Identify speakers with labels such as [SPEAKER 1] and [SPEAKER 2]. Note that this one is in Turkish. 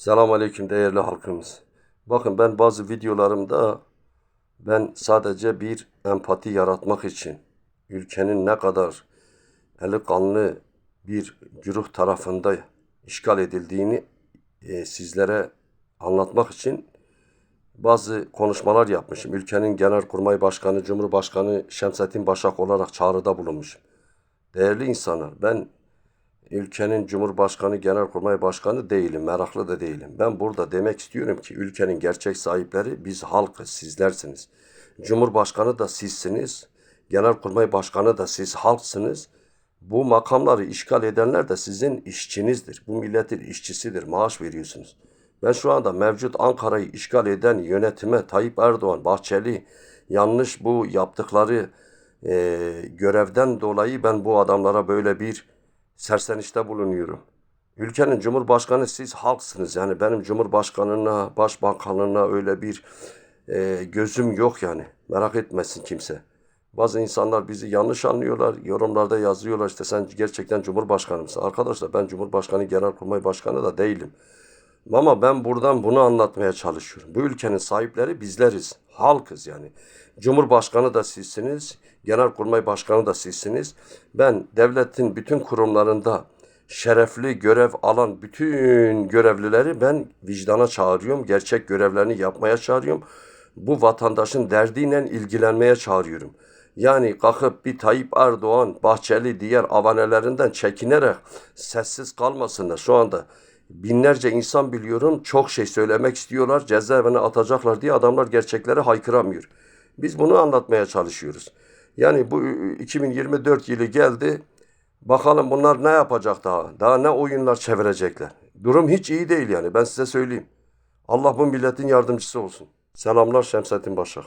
[SPEAKER 1] Selamun Aleyküm değerli halkımız. Bakın ben bazı videolarımda ben sadece bir empati yaratmak için ülkenin ne kadar eli kanlı bir güruh tarafında işgal edildiğini e, sizlere anlatmak için bazı konuşmalar yapmışım. Ülkenin Genelkurmay Başkanı, Cumhurbaşkanı Şemsettin Başak olarak çağrıda bulunmuşum. Değerli insanlar, ben ülkenin Cumhurbaşkanı, Genelkurmay Başkanı değilim, meraklı da değilim. Ben burada demek istiyorum ki ülkenin gerçek sahipleri biz halkız, sizlersiniz. Cumhurbaşkanı da sizsiniz, Genelkurmay Başkanı da siz halksınız. Bu makamları işgal edenler de sizin işçinizdir. Bu milletin işçisidir, maaş veriyorsunuz. Ben şu anda mevcut Ankara'yı işgal eden yönetime Tayyip Erdoğan, Bahçeli yanlış bu yaptıkları e, görevden dolayı ben bu adamlara böyle bir sersenişte bulunuyorum. Ülkenin cumhurbaşkanı siz halksınız. Yani benim cumhurbaşkanına, başbakanına öyle bir e, gözüm yok yani. Merak etmesin kimse. Bazı insanlar bizi yanlış anlıyorlar. Yorumlarda yazıyorlar işte sen gerçekten cumhurbaşkanı mısın? Arkadaşlar ben cumhurbaşkanı, genelkurmay başkanı da değilim. Ama ben buradan bunu anlatmaya çalışıyorum. Bu ülkenin sahipleri bizleriz. Halkız yani. Cumhurbaşkanı da sizsiniz. Genelkurmay başkanı da sizsiniz. Ben devletin bütün kurumlarında şerefli görev alan bütün görevlileri ben vicdana çağırıyorum. Gerçek görevlerini yapmaya çağırıyorum. Bu vatandaşın derdiyle ilgilenmeye çağırıyorum. Yani kalkıp bir Tayyip Erdoğan, Bahçeli diğer avanelerinden çekinerek sessiz kalmasınlar. Şu anda binlerce insan biliyorum çok şey söylemek istiyorlar. Cezaevine atacaklar diye adamlar gerçekleri haykıramıyor. Biz bunu anlatmaya çalışıyoruz. Yani bu 2024 yılı geldi. Bakalım bunlar ne yapacak daha? Daha ne oyunlar çevirecekler? Durum hiç iyi değil yani ben size söyleyeyim. Allah bu milletin yardımcısı olsun. Selamlar Şemsettin Başak.